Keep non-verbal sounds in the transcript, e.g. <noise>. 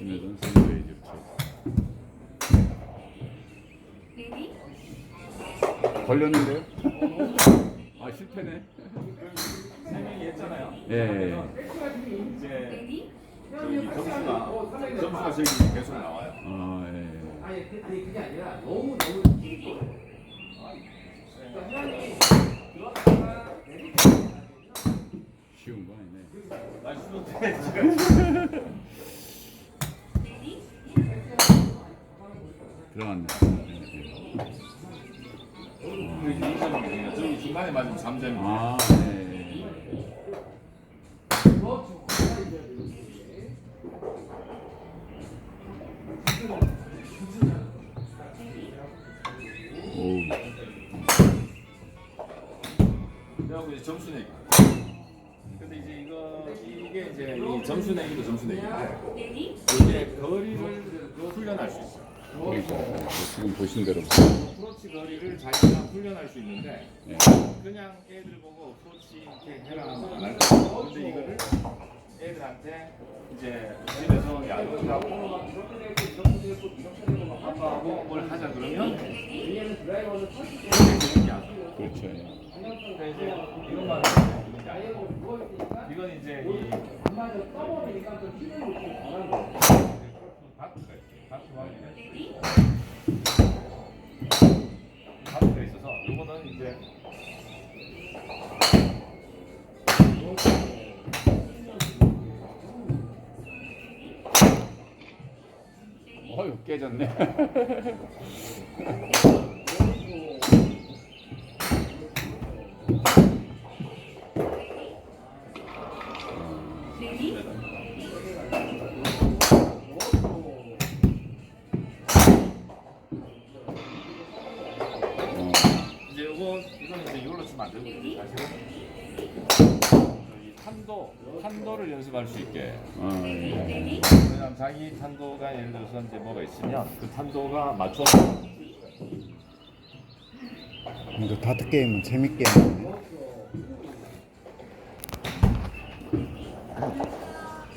세이브에 그렇죠. 레디 걸렸는데요? 아 실패네. 생명이 했잖아요. 예. 이제 저기 점수가 점수가 저기 계속 나와요. 아 예. 아니, 그- 그게 아니라 너무 너무 쉬운 거 아니네. <laughs> 들어갔네. 그 2점이거든요. 저기 중간에 맞으면 3점이에요. 아 예. 그렇죠. 오. 그래갖고 이제 점수 내기. 근데 이제 이거 이게 이제 이 점수 내기도 점수 내기인데 레디 이게 거리를 훈련할 수 있어요. 그러니까 지금 보신 대로. 프로치 거리를 자기가 훈련할 수 있는데 예. 그냥 애들 보고 프로치 이렇게 해라 하면 안할 거예요. 근데 이거를 애들한테 이제 집에서 야구하고 아빠하고 뭘 하자 그러면 왜냐면 드라이버는. 그렇죠. 예. 근데 이제 이것만 이건 이제 이 레디 바트가 있어서 이거는 이제 어휴 깨졌네. 레디 요거 이거는 이제 이걸로 치면 안 사실은 이 탄도 탄도를 연습할 수 있게 예. 레디 왜냐면 자기 탄도가 예를 들어서 이제 뭐가 있으면 그 탄도가 맞춰서 근데 다트 게임은 재밌게 하네.